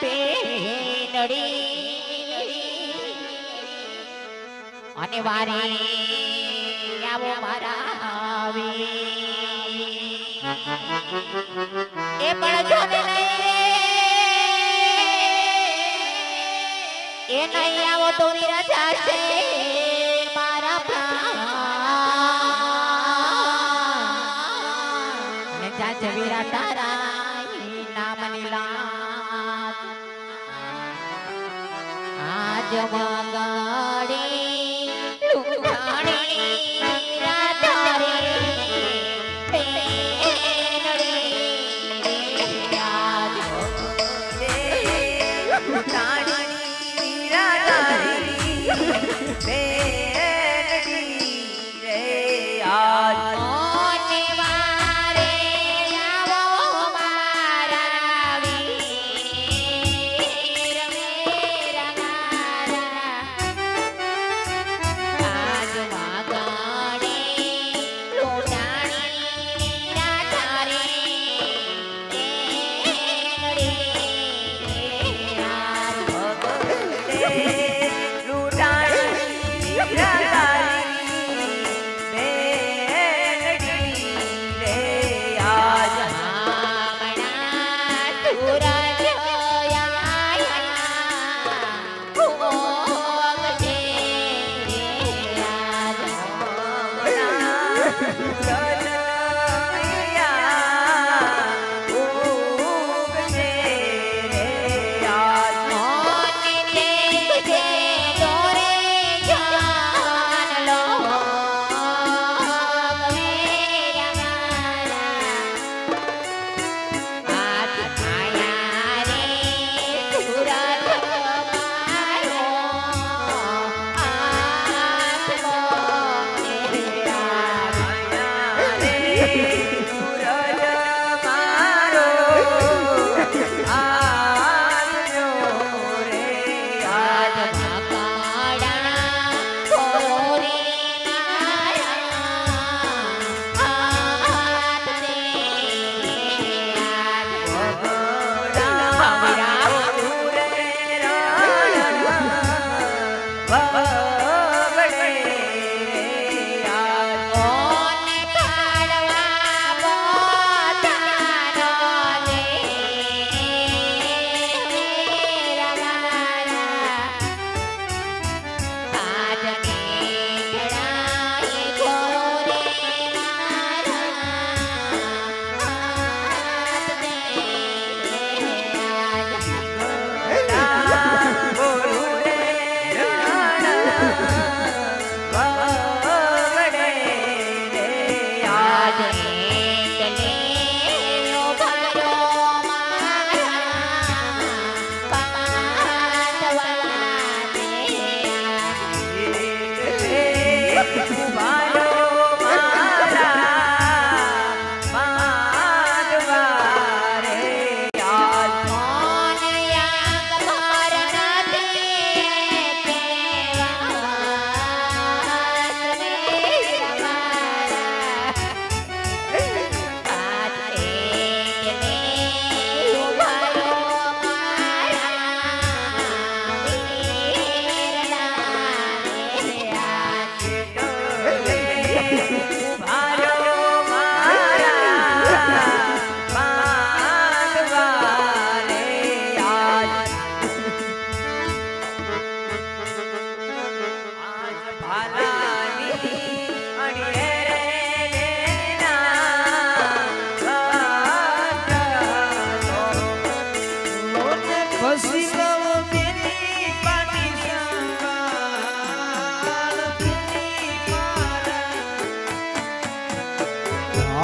ભીનડી અને વારી આવો મારા આવી એ પણ જો ને એ નહીં આવો તો નિરાશા છે જા જવેરા તારા Jawada. Yeah.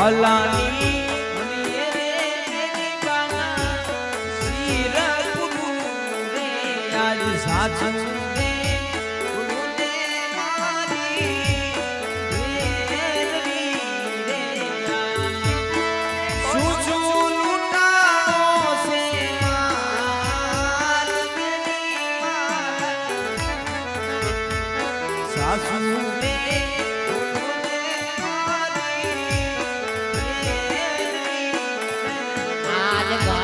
ભલાની આજ સાચું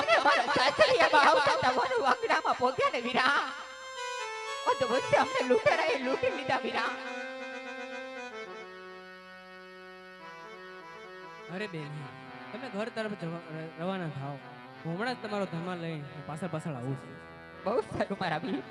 અમે અમારા સાસરિયામાં આવતા હતા વનુ પહોંચ્યા ને વીરા. ઓ તો વચ્ચે અમને લૂંટારાએ લૂંટી લીધા વીરા. અરે બેન તમે ઘર તરફ રવાના થાઓ. હું હમણાં જ તમારો ધમાલ લઈને પાછળ પાછળ આવું છું. બહુ સારું મારા વીર.